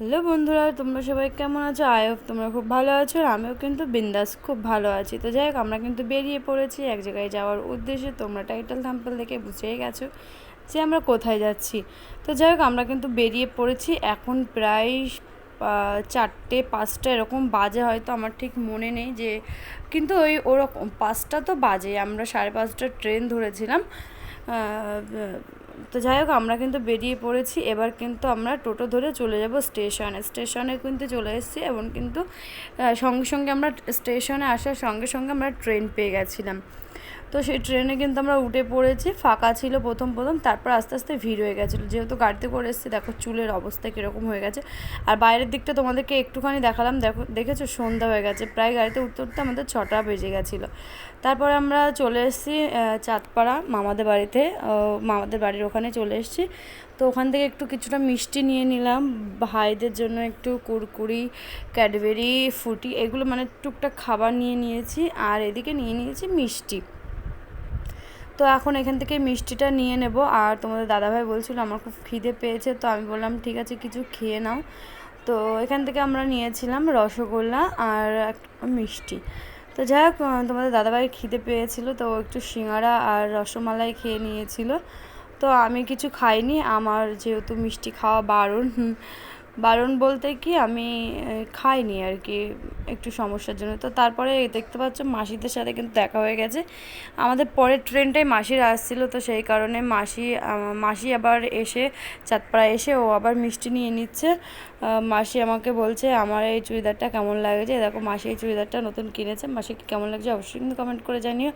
Hello বন্ধুরা, তোমরা সবাই কেমন আছো? হোপ তোমরা খুব ভালো আছো আমিও কিন্তু বিন্দাস খুব ভালো আছি। তো যাই হোক, আমরা কিন্তু বেরিয়ে পড়েছি। এক জায়গায় যাওয়ার উদ্দেশ্যে তোমরা টাইটেল থাম্পেল দেখে বুঝেই গেছো যে আমরা কোথায় যাচ্ছি। তো যাই হোক, আমরা কিন্তু বেরিয়ে পড়েছি। এখন প্রায় চারটে পাঁচটা এরকম বাজে হয়তো আমার ঠিক মনে নেই যে, কিন্তু ওই ওরকম পাঁচটা তো বাজে আমরা সাড়ে পাঁচটা ট্রেন ধরেছিলাম। তো যাই হোক, আমরা কিন্তু বেরিয়ে পড়েছি। এবার কিন্তু আমরা টোটো ধরে চলে যাব স্টেশনে। স্টেশনে কিন্তু চলে এসেছি এবং কিন্তু সঙ্গে সঙ্গে আমরা স্টেশনে আসার সঙ্গে সঙ্গে আমরা ট্রেন পেয়ে গেছিলাম। তো সেই ট্রেনে কিন্তু আমরা উঠে পড়েছি। ফাঁকা ছিল প্রথম প্রথম, তারপর আস্তে আস্তে ভিড় হয়ে গেছিল। যেহেতু গাড়িতে করে এসেছি, দেখো চুলের অবস্থা কীরকম হয়ে গেছে। আর বাইরের দিকটা তোমাদেরকে একটুখানি দেখালাম। দেখো, দেখেছ? সন্ধ্যা হয়ে গেছে। প্রায় গাড়িতে উঠতে উঠতে আমাদের ছটা বেজে গেছিল। তারপরে আমরা চলে এসেছি চাঁদপাড়া মামাদের বাড়িতে। মামাদের বাড়ির ওখানে চলে এসেছি। তো ওখান থেকে একটু কিছুটা মিষ্টি নিয়ে নিলাম। ভাইদের জন্য একটু কুরকুরি, ক্যাডবেরি ফুটি এগুলো মানে টুকটাক খাবার নিয়ে নিয়েছি। আর এদিকে নিয়ে নিয়েছি মিষ্টি। তো এখন এখান থেকে মিষ্টিটা নিয়ে নেব। আর তোমাদের দাদাভাই বলছিল, আমার খুব খিদে পেয়েছে। তো আমি বললাম, ঠিক আছে, কিছু খেয়ে নাও। তো এখান থেকে আমরা নিয়েছিলাম রসগোল্লা আর মিষ্টি। তো যাই হোক তোমাদের দাদাভাই খিদে পেয়েছিল, তো একটু সিঙ্গারা আর রসমালাই খেয়ে নিয়েছিল। তো আমি কিছু খাইনি, আমার যেহেতু মিষ্টি খাওয়া বারণ বারণ বলতে কি আমি খাইনি আর কি, একটু সমস্যার জন্য। তো তারপরে দেখতে পাচ্ছ মাসিদের সাথে কিন্তু দেখা হয়ে গেছে। আমাদের পরের ট্রেনটাই মাসির আসছিল, তো সেই কারণে মাসি মাসি আবার এসে চাঁদপাড়া এসে ও আবার মিষ্টি নিয়ে নিচ্ছে। মাসি আমাকে বলছে, আমার এই চুড়িদারটা কেমন লাগছে? দেখো, মাসি এই চুড়িদারটা নতুন কিনেছে। মাসিকে কেমন লাগছে অবশ্যই কিন্তু কমেন্ট করে জানিও।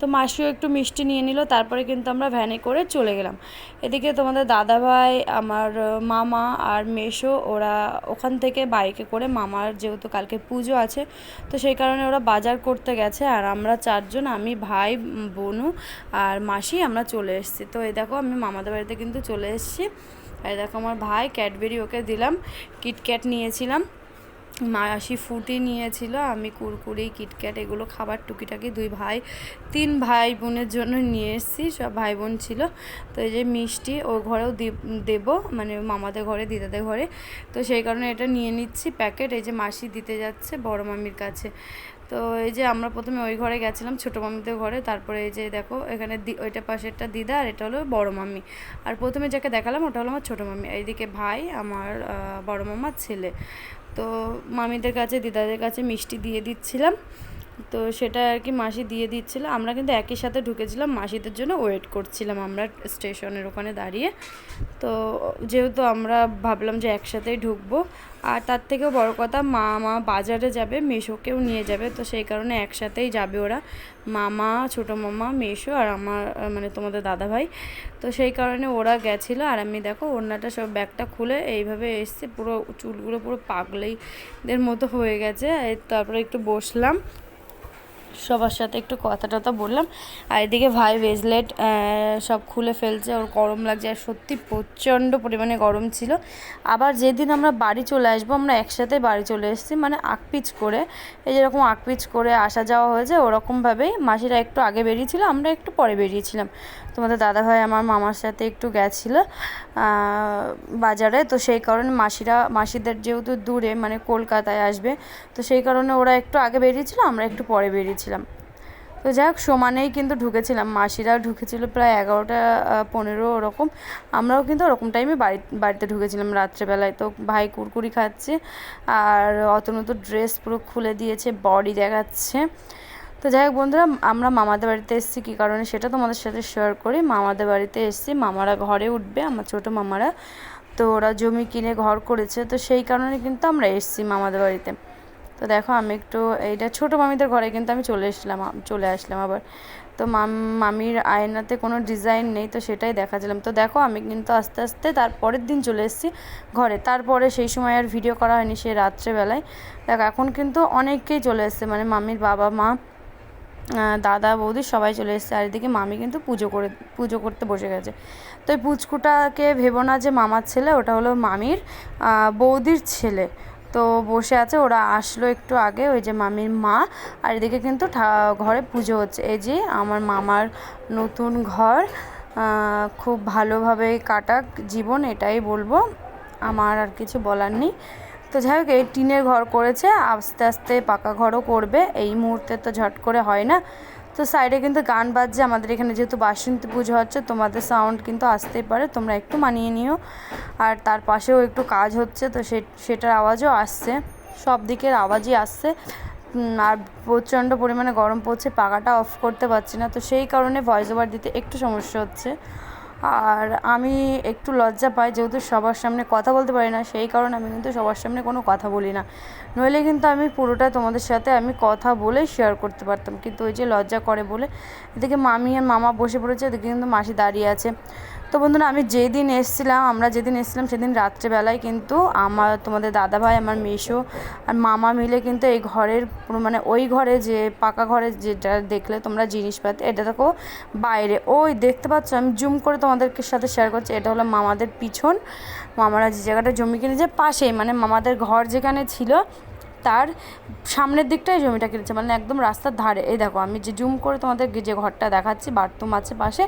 তো মাসিও একটু মিষ্টি নিয়ে নিল, তারপরে কিন্তু আমরা ভ্যানে করে চলে গেলাম। এদিকে তোমাদের দাদাভাই, আমার মামা আর মেশো, ওরা ওখান থেকে বাইকে করে মামার যেহেতু কালকে পুজো আছে, তো সেই কারণে ওরা বাজার করতে গেছে। আর আমরা চারজন, আমি, ভাই, বোনু আর মাসি আমরা চলে এসেছি। তো এই দেখো, আমি মামাদের বাড়িতে কিন্তু চলে এসেছি। আর দেখো আমার ভাই ক্যাডবেরি ওকে দিলাম কিটক্যাট নিয়েছিলাম। মাসি ফুটি নিয়েছিল, আমি কুরকুরি কিটক্যাট এগুলো খাবার টুকিটাকি দুই ভাই, তিন ভাই বোনের জন্য নিয়ে এসেছি, সব ভাই বোন ছিল। তো এই যে মিষ্টি ওর ঘরেও দেবো মানে মামাদের ঘরে, দিদাদের ঘরে। তো সেই কারণে এটা নিয়ে নিচ্ছি প্যাকেট, এই যে মাসি দিতে যাচ্ছে বড় মামির কাছে। তো এই যে আমরা প্রথমে ওই ঘরে গেছিলাম, ছোটো মামিদের ঘরে। তারপরে এই যে দেখো, এখানে ওইটা পাশেরটা দিদা আর এটা হলো বড় মামি আর প্রথমে যাকে দেখালাম, ওটা হলো আমার ছোটো মামি এইদিকে ভাই, আমার বড় মামার ছেলে। তো মামিদের কাছে, দিদাদের কাছে মিষ্টি দিয়ে দিচ্ছিলাম। তো সেটা আর কি মাসি দিয়ে দিচ্ছিল। আমরা কিন্তু একই সাথে ঢুকেছিলাম, মাসিদের জন্য ওয়েট করছিলাম আমরা স্টেশনের ওখানে দাঁড়িয়ে। তো যেহেতু আমরা ভাবলাম যে একসাথেই ঢুকবো, আর তার থেকেও বড় কথা মা মা বাজারে যাবে, মেশোকেও নিয়ে যাবে, তো সেই কারণে একসাথেই যাবে ওরা। মামা, ছোটো মামা, মেশো আর আমার মানে তোমাদের দাদা ভাই তো সেই কারণে ওরা গেছিল, আর আমি দেখো ওড়নাটা সব ব্যাগটা খুলে এইভাবে এসছে, পুরো চুলগুলো পুরো পাগলেইদের মতো হয়ে গেছে। তারপরে একটু বসলাম সবার সাথে একটু কথা টথা বললাম। আর এদিকে ভাই ব্রেসলেট সব খুলে ফেলছে, ওর গরম লাগছে। আর সত্যি প্রচণ্ড পরিমাণে গরম ছিল। আবার যেদিন আমরা বাড়ি চলে আসব, আমরা একসাথে বাড়ি চলে এসেছি মানে আকপিচ করে। এই যেরকম আকপিচ করে আসা যাওয়া হয়েছে, ওরকমভাবেই মাসিরা একটু আগে বেরিয়েছিল, আমরা একটু পরে বেরিয়েছিলাম। তোমাদের দাদাভাই, আমার মামার সাথে একটু গেছিল। বাজারে। তো সেই কারণে মাসিরা, মাসিদের যেহেতু দূরে মানে কলকাতায় আসবে, তো সেই কারণে ওরা একটু আগে বেরিয়েছিল, আমরা একটু পরে বেরিয়েছিলাম। তো যাই হোক, সমানেই কিন্তু ঢুকেছিলাম। মাসিরা ঢুকেছিল প্রায় এগারোটা পনেরো ওরকম। আমরাও কিন্তু ওরকম টাইমে বাড়ি, বাড়িতে ঢুকেছিলাম রাত্রেবেলায়। তো ভাই কুরকুরি খাচ্ছে, আর অতনু তো ড্রেস পুরো খুলে দিয়েছে বডি দেখাচ্ছে। তো যাই হোক বন্ধুরা, আমরা মামাদের বাড়িতে এসেছি কী কারণে সেটা তোমাদের সাথে শেয়ার করি। মামাদের বাড়িতে এসেছি, মামারা ঘরে উঠবে, আমার ছোটো মামারা। তো ওরা জমি কিনে ঘর করেছে, তো সেই কারণে কিন্তু আমরা এসেছি মামাদের বাড়িতে। তো দেখো আমি একটু এইটা ছোটো মামিদের ঘরে কিন্তু আমি চলে এসলাম চলে আসলাম আবার। তো মাম, মামির আয়নাতে কোনো ডিজাইন নেই, তো সেটাই দেখাছিলাম। তো দেখো আমি কিন্তু আস্তে আস্তে তার পরের দিন চলে এসেছি ঘরে। তারপরে সেই সময় আর ভিডিও করা হয়নি সেই রাত্রেবেলায়। দেখো এখন কিন্তু অনেকেই চলে এসছে মানে মামির বাবা, মা দাদা বৌদি সবাই চলে এসেছে। আর এদিকে মামি কিন্তু পুজো করে, পুজো করতে বসে গেছে। তো এই পুচকুটাকে ভেবো না যে মামার ছেলে, ওটা হলো মামির বৌদির ছেলে। তো বসে আছে, ওরা আসলো একটু আগে, ওই যে মামির মা। আর এদিকে কিন্তু ঘরে পুজো হচ্ছে। এই যে আমার মামার নতুন ঘর খুব ভালোভাবে কাটাক জীবন, এটাই বলব। আমার আর কিছু বলার নেই। তো যাই হোক, এই টিনের ঘর করেছে, আস্তে আস্তে পাকা ঘরও করবে। এই মুহূর্তে তো ঝট করে হয় না। তো সাইডে কিন্তু গান বাজছে, আমাদের এখানে যেহেতু বাসন্তী পুজো হচ্ছে, তোমাদের সাউন্ড কিন্তু আসতেই পারে, তোমরা একটু মানিয়ে নিও। আর তার পাশেও একটু কাজ হচ্ছে, তো সেটার আওয়াজও আসছে, সব দিকের আওয়াজই আসছে। আর প্রচণ্ড পরিমাণে গরম পড়ছে, পাকাটা অফ করতে পারছি না, তো সেই কারণে ভয়েস ওভার দিতে একটু সমস্যা হচ্ছে। আর আমি একটু লজ্জা পাই, যেহেতু সবার সামনে কথা বলতে পারি না, সেই কারণে আমি কিন্তু সবার সামনে কোনো কথা বলি না। নইলে কিন্তু আমি পুরোটা তোমাদের সাথে আমি কথা বলে শেয়ার করতে পারতাম। কিন্তু ওই যে লজ্জা করে বলে, এদিকে মামি আর মামা বসে পড়েছে, এদিকে কিন্তু মাসি দাঁড়িয়ে আছে। তো বন্ধুরা, আমি যেদিন এসেছিলাম, আমরা যেদিন এসেছিলাম সেদিন রাত্রেবেলায় কিন্তু আমার, তোমাদের দাদাভাই, আমার মেশো আর মামা মিলে কিন্তু এই ঘরের মানে ওই ঘরে যে পাকা ঘরে যেটা দেখলে তোমরা জিনিসপাতি, এটা দেখো বাইরে। ওই দেখতে পাচ্ছ, আমি জুম করে তোমাদেরকে সাথে শেয়ার করছি, এটা হলো মামাদের পিছন। মামারা যে জায়গাটা জমি কিনেছে, পাশেই মানে মামাদের ঘর যেখানে ছিল তার সামনের দিকটাই জমিটা কিনেছে মানে একদম রাস্তার ধারে। এই দেখো, আমি যে জুম করে তোমাদের যে ঘরটা দেখাচ্ছি, বাথরুম আছে পাশে,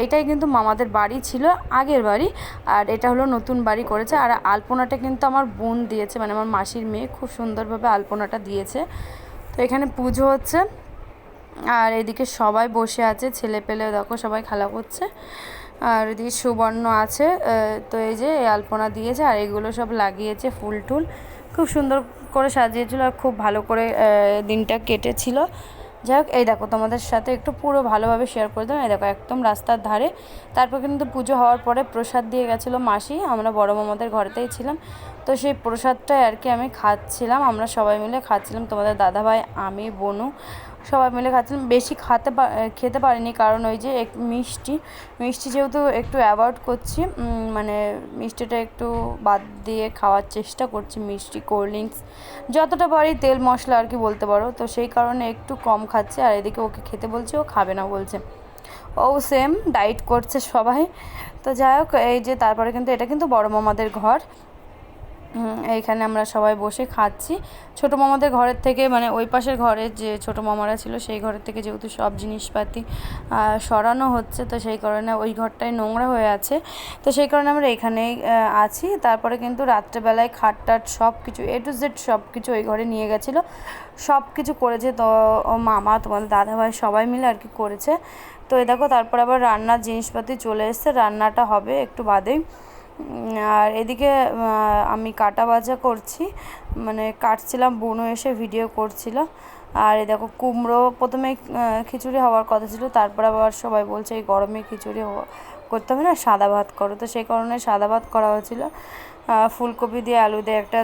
এইটাই কিন্তু মামাদের বাড়ি ছিল, আগের বাড়ি, আর এটা হলো নতুন বাড়ি করেছে। আর আলপনাটা কিন্তু আমার বোন দিয়েছে মানে আমার মাসির মেয়ে খুব সুন্দরভাবে আলপনাটা দিয়েছে। তো এখানে পুজো হচ্ছে, আর এদিকে সবাই বসে আছে, ছেলে পেলে দেখো সবাই খেলা করছে, আর এদিকে সুবর্ণ আছে তো এই যে আলপনা দিয়েছে, আর এগুলো সব লাগিয়েছে ফুল টুল, খুব সুন্দর করে সাজিয়েছিল আর খুব ভালো করে দিনটা কেটেছিল। যাই হোক, এই দেখো তোমাদের সাথে একটু পুরো ভালোভাবে শেয়ার করে দিলাম। এই দেখো, একদম রাস্তার ধারে। তারপর কিন্তু পুজো হওয়ার পরে প্রসাদ দিয়ে গেছিল মাসি। আমরা বড় মামাদের ঘরেতেই ছিলাম। তো সেই প্রসাদটাই আর কি আমি খাচ্ছিলাম। আমরা সবাই মিলে খাচ্ছিলাম। তোমাদের দাদাভাই, আমি, বনু সবাই মিলে খাচ্ছিলাম। বেশি খাতে খেতে পারিনি কারণ ওই যে এক, মিষ্টি। মিষ্টি যেহেতু একটু অ্যাভয়েড করছি মানে মিষ্টিটা একটু বাদ দিয়ে খাওয়ার চেষ্টা করছি, মিষ্টি কোল্ড ড্রিঙ্কস যতটা পারি তেল মশলা আর কি বলতে পারো। তো সেই কারণে একটু কম খাচ্ছে আর এদিকে ওকে খেতে বলছে, ও খাবে না বলছে। ও সেম ডাইট করছে সবাই। তো যাই হোক, এই যে তারপরে কিন্তু এটা কিন্তু বড় মামাদের ঘর। এইখানে আমরা সবাই বসে খাচ্ছি। ছোটো মামাদের ঘরের থেকে মানে ওই পাশের ঘরে যে ছোটো মামারা ছিল, সেই ঘরের থেকে যেহেতু সব জিনিসপাতি সরানো হচ্ছে, তো সেই কারণে ওই ঘরটাই নোংরা হয়ে আছে। তো সেই কারণে আমরা এখানেই আছি। তারপরে কিন্তু রাত্রেবেলায় খাট টাট সব কিছু এ টু জেড সব কিছু ওই ঘরে নিয়ে গেছিল। সব কিছু করেছে তো মামা, তোমাদের দাদাভাই সবাই মিলে আর কি করেছে। তো এই দেখো, তারপর আবার রান্নার জিনিসপাতি চলে এসছে। রান্নাটা হবে একটু বাদেই। আর এদিকে আমি কাটা বাজা করছি। মানে কাটছিলাম, বুনো এসে ভিডিও করছিল। আর এ দেখো, কুমড়ো প্রথমে খিচুড়ি হওয়ার কথা ছিল, তারপর আবার সবাই বলছে এই গরমে খিচুড়ি করতে হবে না, সাদা ভাত করো। তো সেই কারণে সাদা ভাত করা হয়েছিল। ফুলকপি দিয়ে আলু দিয়ে একটা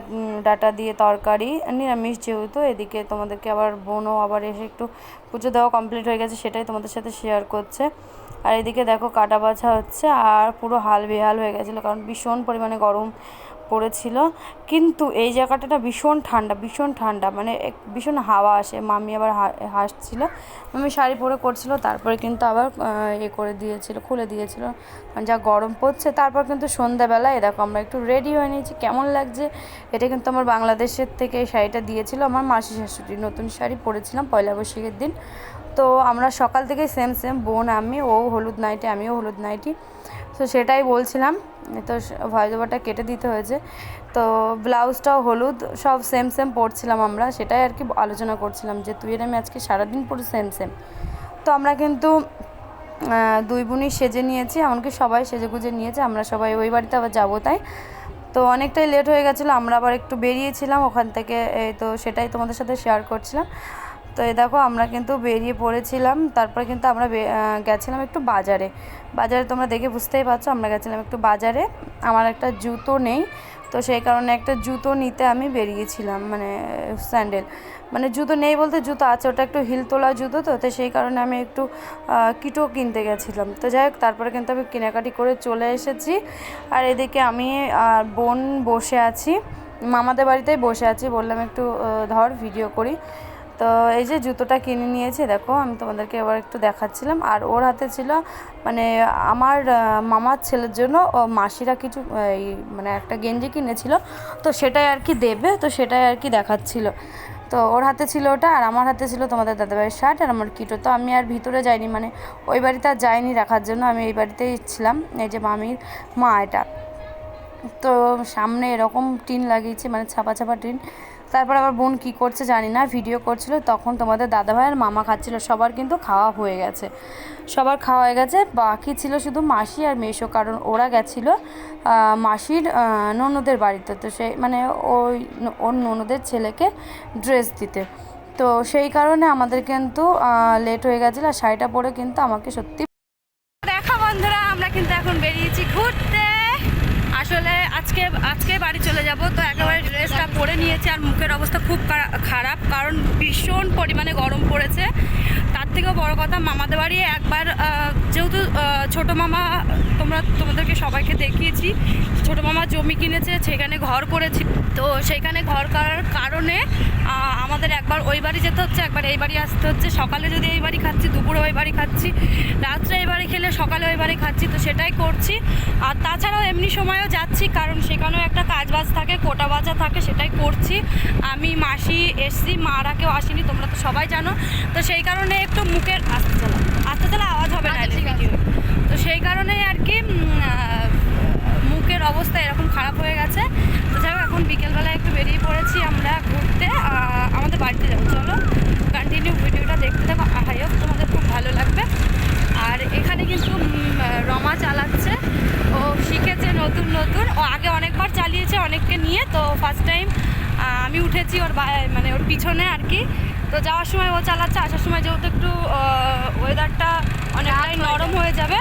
ডাটা দিয়ে তরকারি, নিরামিষ যেহেতু, এদিকে তোমাদেরকে আবার বোনও আবার এসে একটু পুজো দেওয়া কমপ্লিট হয়ে গেছে, সেটাই তোমাদের সাথে শেয়ার করছে। আর এদিকে দেখো কাটা বাছা হচ্ছে, আর পুরো হাল বেহাল হয়ে গেছিল, কারণ ভীষণ পরিমাণে গরম পড়েছিল। কিন্তু এই জায়গাটা ভীষণ ঠান্ডা ভীষণ ঠান্ডা মানে ভীষণ হাওয়া আসে। মামি আবার হাসছিল। মামি শাড়ি পরে করছিল, তারপরে কিন্তু আবার এ করে দিয়েছিল, খুলে দিয়েছিল। যা গরম পড়ছে, তারপর কিন্তু সন্ধ্যাবেলা এরকম আমরা একটু রেডি হয়ে নিয়েছি। কেমন লাগছে? এটা কিন্তু আমার বাংলাদেশের থেকে এই শাড়িটা দিয়েছিল আমার মাসি শাশুড়ি। নতুন শাড়ি পরেছিলাম পয়লা বৈশাখের দিন। তো আমরা সকাল থেকে সেম সেম বোন, আমি, ও হলুদ নাইটি, আমিও হলুদ নাইটি। তো সেটাই বলছিলাম। তো ভয়েস ওভারটা কেটে দিতে হয়েছে। তো ব্লাউজটাও হলুদ, সব সেম সেম পরছিলাম আমরা। সেটাই আর কি আলোচনা করছিলাম যে তুই আর আমি আজকে সারাদিন পরে সেম সেম তো আমরা কিন্তু দুই বোনই সেজে নিয়েছি, এমনকি সবাই সেজে গুজে নিয়েছে, আমরা সবাই ওই বাড়িতে আবার যাব তাই। তো অনেকটাই লেট হয়ে গেছিল, আমরা আবার একটু বেরিয়েছিলাম ওখান থেকে তো সেটাই তোমাদের সাথে শেয়ার করছিলাম। তো এই দেখো আমরা কিন্তু বেরিয়ে পড়েছিলাম। তারপরে কিন্তু আমরা গেছিলাম একটু বাজারে। বাজারে তোমরা দেখে বুঝতেই পারছ, আমরা গেছিলাম একটু বাজারে। আমার একটা জুতো নেই, তো সেই কারণে একটা জুতো নিতে আমি বেরিয়েছিলাম মানে স্যান্ডেল। মানে জুতো নেই বলতে জুতো আছে, ওটা একটু হিল তোলা জুতো তো তো সেই কারণে আমি একটু কিটো কিনতে গেছিলাম। তো যাই হোক, তারপরে কিন্তু আমি কেনাকাটি করে চলে এসেছি। আর এদিকে আমি আর বোন বসে আছি, মামাদের বাড়িতেই বসে আছি, বললাম একটু ধর ভিডিও করি। তো এই যে জুতোটা কিনে নিয়েছি, দেখো, আমি তোমাদেরকে এবার একটু দেখাচ্ছিলাম। আর ওর হাতে ছিল মানে আমার মামার ছেলের জন্য, ও মাসিরা কিছু, এই মানে একটা গেঞ্জি কিনেছিল, তো সেটাই আর কি দেবে, তো সেটাই আর কি দেখাচ্ছিল। তো ওর হাতে ছিল ওটা, আর আমার হাতে ছিল তোমাদের দাদাভাইয়ের শার্ট আর আমার কিটো। তো আমি আর ভিতরে যাইনি মানে ওই বাড়িতে আর যাইনি রাখার জন্য, আমি এই বাড়িতেই ছিলাম, এই যে মামির মা এটা। তো সামনে এরকম টিন লাগিয়েছে মানে ছাপা ছাপা টিন তারপর আবার বোন কি করছে জানি না ভিডিও করছিল, তখন তোমাদের দাদাভাই আর মামা খাচ্ছিল, সবার কিন্তু খাওয়া হয়ে গেছে। সবার খাওয়া হয়ে গেছে, বাকি ছিল শুধু মাসি আর মেশো, কারণ ওরা গেছিল মাসির ননদের বাড়িতে। তো সেই মানে ওই ওর ননদের ছেলেকে ড্রেস দিতে। তো সেই কারণে আমাদের কিন্তু লেট হয়ে গেছিল, আর শাড়িটা পরে কিন্তু আমাকে সত্যি দেখো বন্ধুরা, আমরা কিন্তু এখন বেরিয়েছি ঘুরতে। আসলে আজকে আজকে বাড়ি চলে যাব, তো একেবারে ড্রেসটা পরে নিয়েছি আর মুখের অবস্থা খুব খারা- খারাপ, কারণ ভীষণ পরিমাণে গরম পড়েছে। তার থেকেও বড় কথা, মামাদের বাড়ি একবার যেহেতু ছোট মামা, তোমরা, তোমাদেরকে সবাইকে দেখিয়েছি, ছোট মামা জমি কিনেছে, সেখানে ঘর করেছি। তো সেখানে ঘর করার কারণে আমাদের একবার ওই বাড়ি যেতে হচ্ছে, একবার এই বাড়ি আসতে হচ্ছে। সকালে যদি এই বাড়ি খাচ্ছি, দুপুরে ওই বাড়ি খাচ্ছি, রাত্রে এই বাড়ি খেলে সকালে ওই বাড়ি খাচ্ছি, তো সেটাই করছি। আর তাছাড়াও এমনি সময়ও যাচ্ছি, কারণ সেখানেও একটা কাজ বাজ থাকে, কোটা বাজা থাকে। সেটাই করছি। আমি মাসি এসছি মারা আসেনি, তোমরা তো সবাই জানো। তো সেই কারণে একটু মুখের আস্তে চালা আস্তে চালা আওয়াজ হবে না আচ্ছা, ঠিক আছে। ভিডিও তো সেই কারণেই আর কি উম, আহ, মুখের অবস্থা এরকম খারাপ হয়ে গেছে তো যাই হোক এখন বিকেলবেলা একটু বেরিয়ে পড়েছি আমরা ঘুরতে আহ, আমাদের বাড়িতে যাব চলো কন্টিনিউ ভিডিওটা দেখতে থাকো আই হোপ তোমাদের খুব ভালো লাগবে আর এখানে কিন্তু উম, রমা চালাচ্ছে ও শিখেছে নতুন নতুন ও আগে অনেকবার চালিয়েছে অনেককে নিয়ে তো ফার্স্ট টাইম আমি উঠেছি ওর মানে ওর পিছনে আর কি। তো যাওয়ার সময় ও চালাচ্ছে আসার সময় যেহেতু একটু ওয়েদারটা অনেকটাই নরম হয়ে যাবে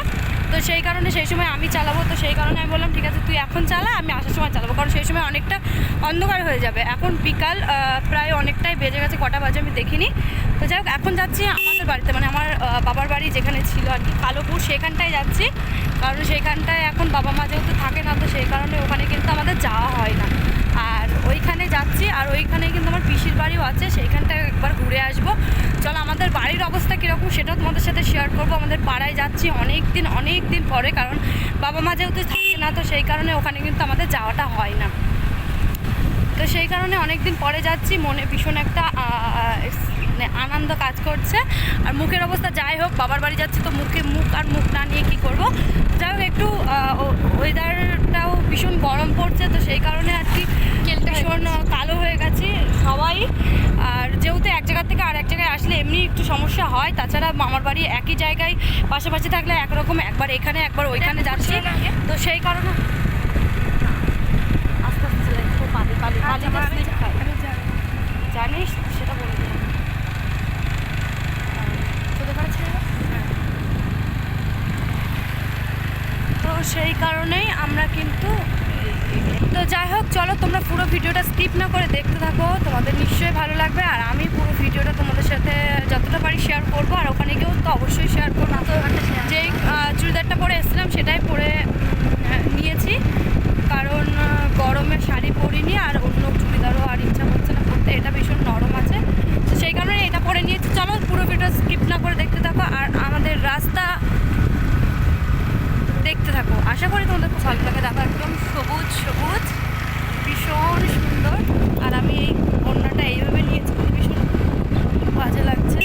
তো সেই কারণে সেই সময় আমি চালাবো। তো সেই কারণে আমি বললাম ঠিক আছে তুই এখন চালা আমি আসার সময় চালাবো। কারণ সেই সময় অনেকটা অন্ধকার হয়ে যাবে। এখন বিকাল প্রায় অনেকটাই বেজে গেছে কটা বাজে আমি দেখিনি। তো যাই হোক এখন যাচ্ছি আমাদের বাড়িতে। মানে আমার বাবার বাড়ি যেখানে ছিল আর কি কালোপুর সেখানটায় যাচ্ছি। কারণ সেখানটায় এখন বাবা মা যেহেতু থাকে না তো সেই কারণে ওখানে কিন্তু আমাদের যাওয়া হয় না। আর ওইখানে যাচ্ছি, আর ওইখানে কিন্তু আমার পিসির বাড়িও আছে সেইখানটা একবার ঘুরে আসব। চলো, আমাদের বাড়ির অবস্থা কীরকম সেটাও তোমাদের সাথে শেয়ার করব। আমাদের পাড়ায় যাচ্ছি অনেক দিন অনেক দিন পরে, কারণ বাবা মা যেহেতু থাকে না, তো সেই কারণে ওখানে কিন্তু আমাদের যাওয়াটা হয় না। তো সেই কারণে অনেক দিন পরে যাচ্ছি, মনে ভীষণ একটা মানে আনন্দ কাজ করছে। আর মুখের অবস্থা যাই হোক বাবার বাড়ি যাচ্ছি তো মুখে মুখ আর মুখ না নিয়ে কী করব? যাই হোক একটু ওয়েদারটাও ভীষণ গরম পড়ছে তো সেই কারণে আর কি ভীষণ কালো হয়ে গেছি সবাই। আর যেহেতু এক জায়গা থেকে আর এক জায়গায় আসলে এমনি একটু সমস্যা হয় তাছাড়া মামার বাড়ি একই জায়গায় পাশাপাশি থাকলে একরকম একবার এখানে একবার ওইখানে যাচ্ছি। তো সেই কারণে আস্তে আস্তে চলে, খুব পালি পালি পালি আচ্ছা, আমি slip খায়। আমি জানি। জানিস সেটা বলে দিলাম তোদের ঘরে ছেড়ে দাও? তো সেই কারণেই আমরা কিন্তু তো যাই হোক, চলো তোমরা পুরো ভিডিওটা স্কিপ না করে দেখতে থাকো। তোমাদের নিশ্চয়ই ভালো লাগবে। আর আমি পুরো ভিডিওটা তোমাদের সাথে যতটা পারি শেয়ার করব। আর ওখানে গিয়েও তো অবশ্যই শেয়ার করব। তো যেই চুড়িদারটা পরে এসেছিলাম, সেটাই পরে নিয়েছি। কারণ গরমে শাড়ি পরিনি আর অন্য চুড়িদারও আর ইচ্ছা হচ্ছে না পরতে। এটা ভীষণ নরম আছে। তো সেই কারণে এটা পরে নিয়েছি। চলো পুরো ভিডিও স্কিপ না করে দেখতে থাকো। আর আমাদের রাস্তা দেখতে থাকো। আশা করি তোমাদের খুব ভালো লাগে দেখো একদম সবুজ সবুজ ভীষণ সুন্দর আর আমি এই বন্যাটা এইভাবে নিয়েছি বলে ভীষণ বাজে লাগছে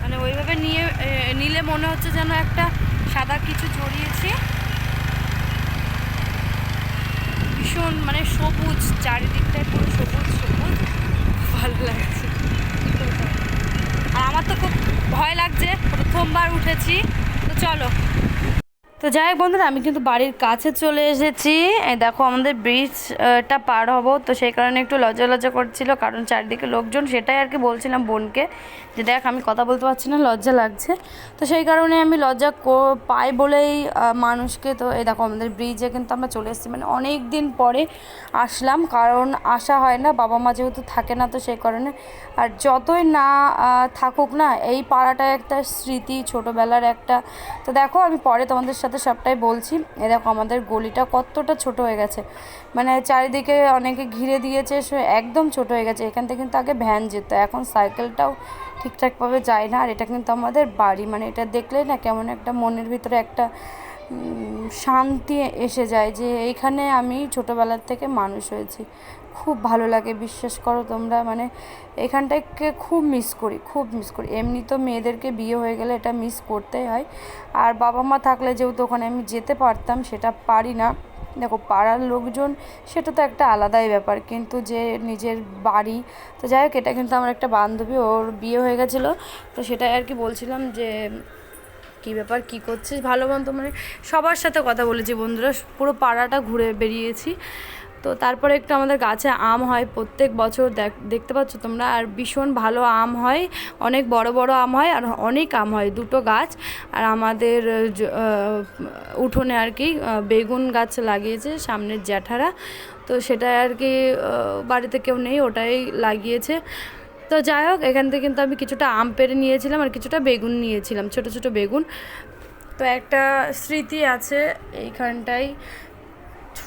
মানে ওইভাবে নিয়ে এ, নিলে মনে হচ্ছে যেন একটা সাদা কিছু জড়িয়েছি ভীষণ মানে সবুজ চারিদিকটায় পুরো সবুজ সবুজ খুব ভালো লাগছে আর আমার তো খুব ভয় লাগছে প্রথমবার উঠেছি তো চলো তো যাই হোক বন্ধুরা, আমি কিন্তু বাড়ির কাছে চলে এসেছি। দেখো আমাদের ব্রিজটা পার হব, তো সেই কারণে একটু লজ্জা লজ্জা করছিল, কারণ চারদিকে লোকজন, সেটাই আর কি বলছিলাম বোনকে যে দেখ, আমি কথা বলতে পারছি না, লজ্জা লাগছে। তো সেই কারণে আমি লজ্জা পাই বলেই মানুষকে, তো এই দেখো আমাদের ব্রিজে কিন্তু আমরা চলে এসেছি। মানে অনেক দিন পরে আসলাম, কারণ আসা হয় না, বাবা মা যেহেতু থাকে না, তো সেই কারণে। আর যতই না থাকুক না, এই পাড়াটা একটা স্মৃতি, ছোটোবেলার একটা। তো দেখো, আমি পরে তোমাদের সাথে সবটাই বলছি। এ দেখো, আমাদের গলিটা কতটা ছোট হয়ে গেছে। মানে চারিদিকে অনেকে ঘিরে দিয়েছে, সে একদম ছোট হয়ে গেছে। এখান থেকে কিন্তু আগে ভ্যান যেত, এখন সাইকেলটাও ঠিকঠাকভাবে যায় না। আর এটা কিন্তু আমাদের বাড়ি মানে এটা দেখলেই না কেমন একটা মনের ভিতরে একটা শান্তি এসে যায় যে এইখানে আমি ছোটোবেলার থেকে মানুষ হয়েছি। খুব ভালো লাগে, বিশ্বাস করো তোমরা। মানে এখানটাকে খুব মিস করি, খুব মিস করি। এমনি তো মেয়েদেরকে বিয়ে হয়ে গেলে এটা মিস করতেই হয়। আর বাবা মা থাকলে যেহেতু ওখানে আমি যেতে পারতাম, সেটা পারি না। দেখো, পাড়ার লোকজন, সেটা তো একটা আলাদাই ব্যাপার। কিন্তু যে নিজের বাড়ি, তো যাই হোক, এটা কিন্তু আমার একটা বান্ধবী, ওর বিয়ে হয়ে গেছিল। তো সেটাই আর কি বলছিলাম যে, কী ব্যাপার, কী করছিস? ভালো মন্দ মানে সবার সাথে কথা বলেছি বন্ধুরা। পুরো পাড়াটা ঘুরে বেরিয়েছি তো তারপরে একটু আমাদের গাছে আম হয় প্রত্যেক বছর দেখ, দেখতে পাচ্ছ তোমরা, আর ভীষণ ভালো আম হয়, অনেক বড় বড় আম হয়, আর অনেক আম হয়, দুটো গাছ। আর আমাদের উঠোনে আর কি বেগুন গাছ লাগিয়েছে সামনের জ্যাঠারা। তো সেটা আর কি বাড়িতে কেউ নেই, ওটাই লাগিয়েছে। তো যাই হোক, এখান থেকে কিন্তু আমি কিছুটা আম পেড়ে নিয়েছিলাম, আর কিছুটা বেগুন নিয়েছিলাম, ছোট ছোট বেগুন। তো একটা স্মৃতি আছে এইখানটায়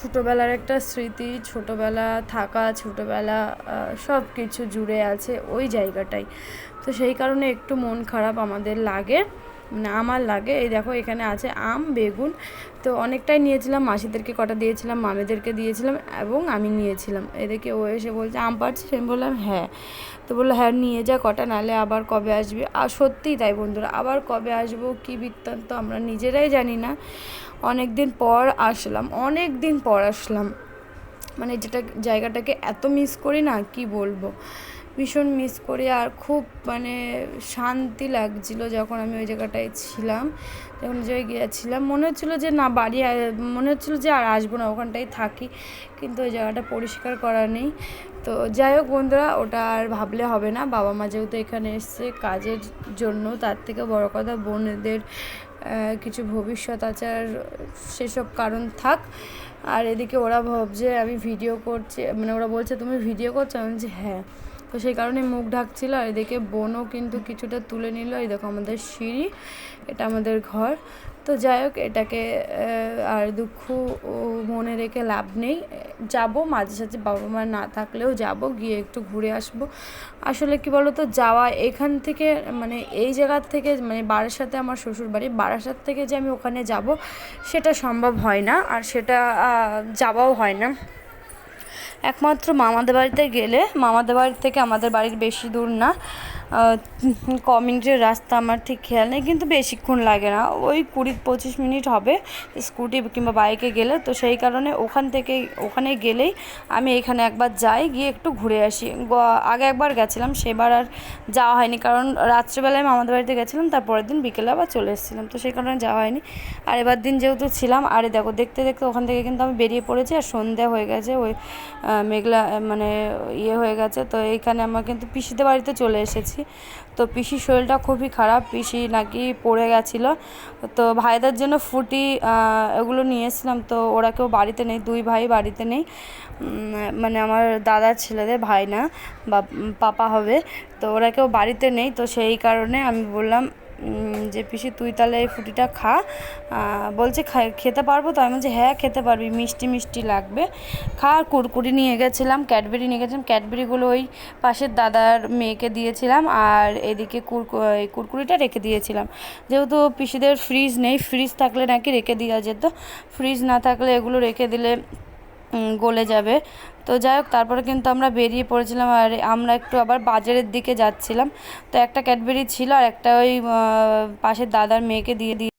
ছোটোবেলার একটা স্মৃতি, ছোটোবেলা থাকা, ছোটোবেলা সব কিছু জুড়ে আছে ওই জায়গাটায় তো সেই কারণে একটু মন খারাপ আমাদের লাগে মানে আমার লাগে। এই দেখো এখানে আছে আম, বেগুন। তো অনেকটাই নিয়েছিলাম, মাসিদেরকে কটা দিয়েছিলাম, মামিদেরকে দিয়েছিলাম এবং আমি নিয়েছিলাম। এদিকে ও এসে বলছে, আম পাড়ছিস? আমি বললাম হ্যাঁ। তো বলল হ্যাঁ নিয়ে যা কটা, নালে আবার কবে আসবে? আর সত্যিই তাই বন্ধুরা, আবার কবে আসব কী বৃত্তান্ত আমরা নিজেরাই জানি না। অনেক দিন পর আসলাম অনেক দিন পর আসলাম। মানে যেটা জায়গাটাকে এত মিস করি না, কি বলব? ভীষণ মিস করি আর খুব মানে শান্তি লাগছিল যখন আমি ওই জায়গাটায় ছিলাম। যখন জায়গায় গিয়েছিলাম, মনে হচ্ছিল যে না, বাড়ি, মনে হচ্ছিল যে আর আসব না, ওখানটায় থাকি। কিন্তু ওই জায়গাটা পরিষ্কার করা নেই। তো যাই হোক বন্ধুরা, ওটা আর ভাবলে হবে না। বাবা মা যেহেতু এখানে এসছে, কাজের জন্য, তার থেকে বড় কথা বোনেদের কিছু ভবিষ্যৎ আছে আর সেসব কারণ থাক। আর এদিকে ওরা ভাবছে, আমি ভিডিও করছি। মানে ওরা বলছে, তুমি ভিডিও করছ? আমি বলছি হ্যাঁ। তো সেই কারণে মুখ ঢাকছিল। আর এদিকে বোনও কিন্তু কিছুটা তুলে নিল। এই দেখো আমাদের সিঁড়ি, এটা আমাদের ঘর। তো যাই হোক, এটাকে আর দুঃখ মনে রেখে লাভ নেই। যাব, মাঝে সাঝে বাবা মা না থাকলেও যাব, গিয়ে একটু ঘুরে আসব। আসলে কি বলো তো যাওয়া এখান থেকে মানে এই জায়গার থেকে মানে বারাসাতে আমার শ্বশুর বাড়ি বারাসাত থেকে যে আমি ওখানে যাব, সেটা সম্ভব হয় না। আর সেটা যাওয়াও হয় না। একমাত্র মামাদের বাড়িতে গেলে, মামাদের বাড়ি থেকে আমাদের বাড়ির বেশি দূর না। ক মিনিটের রাস্তা আমার ঠিক খেয়াল নেই, কিন্তু বেশিক্ষণ লাগে না। ওই কুড়ি পঁচিশ মিনিট হবে স্কুটি কিংবা বাইকে গেলে, তো সেই কারণে ওখান থেকে, ওখানে গেলেই আমি এখানে একবার যাই, গিয়ে একটু ঘুরে আসি। আগে একবার গেছিলাম, সেবার আর যাওয়া হয়নি, কারণ রাত্রেবেলায় মামাদের বাড়িতে গেছিলাম তারপরের দিন বিকেলে আবার চলে এসেছিলাম, তো সেই কারণে যাওয়া হয়নি। আর এবার দিন যেহেতু ছিলাম, আরে দেখো, দেখতে দেখতে ওখান থেকে কিন্তু আমি বেরিয়ে পড়েছি, আর সন্ধ্যা হয়ে গেছে, ওই মেঘলা মানে ইয়ে হয়ে গেছে। তো এইখানে আমার কিন্তু পিসিদের বাড়িতে চলে এসেছি। তো পিসির শরীরটা খুবই খারাপ। পিসি নাকি পড়ে গেছিল। তো ভাইদের জন্য ফুটি এগুলো নিয়ে এসেছিলাম। তো ওরা কেউ বাড়িতে নেই, দুই ভাই বাড়িতে নেই। মানে আমার দাদার ছেলেদের ভাই না, বা পাপা হবে। তো ওরা কেউ বাড়িতে নেই। তো সেই কারণে আমি বললাম যে পিসি তুই তাহলে এই ফুটিটা খা। বলছে খেতে পারব? তো আমি বলছি হ্যাঁ খেতে পারবি, মিষ্টি মিষ্টি লাগবে। খা, আর কুরকুরি নিয়ে গেছিলাম, ক্যাডবেরি নিয়ে গেছিলাম। ক্যাডবেরিগুলো ওই পাশের দাদার মেয়েকে দিয়েছিলাম, আর এদিকে কুরকু কুরকুরিটা রেখে দিয়েছিলাম। যেহেতু পিসিদের ফ্রিজ নেই, ফ্রিজ থাকলে নাকি রেখে দেওয়া যেত। ফ্রিজ না থাকলে এগুলো রেখে দিলে গলে যাবে। তো যাই হোক, তারপরে কিন্তু আমরা বেরিয়ে পড়েছিলাম আর আমরা একটু আবার বাজারের দিকে যাচ্ছিলাম। তো একটা ক্যাডবেরি ছিল আর একটা ওই পাশের দাদার মেয়েকে দিয়ে দিয়ে